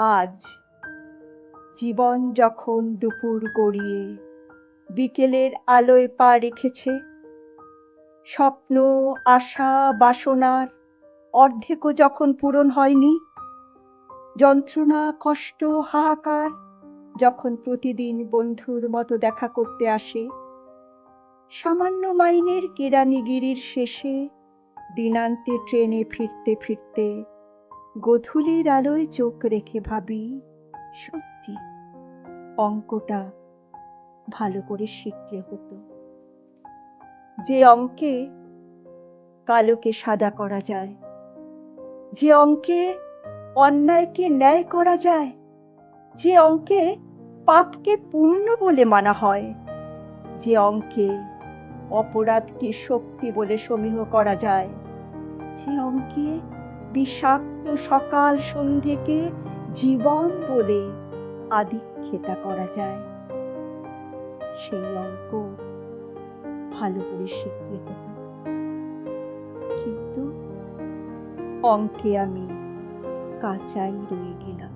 আজ। জীবন যখন দুপুর গড়িয়ে বিকেলের আলোয় পা রেখেছে, স্বপ্ন, আশা, বাসনার অর্ধেকও যখন পূরণ হয়নি, যন্ত্রণা, কষ্ট, হাহাকার যখন প্রতিদিন বন্ধুর মতো দেখা করতে আসে, সামান্য মাইনের কেরানিগিরির শেষে দিনান্তে ট্রেনে ফিরতে ফিরতে গোধূলির আলোয় চোখ রেখে ভাবি, সত্যি অঙ্কটা ভালো করে শিখলে হতো। যে অঙ্কে কালোকে সাদা করা যায়, যে অঙ্কে অন্যায়কে ন্যায় করা যায়, যে অঙ্কে পাপকে পূর্ণ বলে মানা হয়, যে অঙ্কে অপরাধকে শক্তি বলে সমীহ করা যায়, যে অঙ্কে বিষাক্ত সকাল সন্ধ্যেকে জীবন বলে আদিক্ষেতা করা যায়। সেই অঙ্ক ভালো করে শিখতে হতো কিন্তু অঙ্কে আমি কাঁচাই রয়ে গেলাম।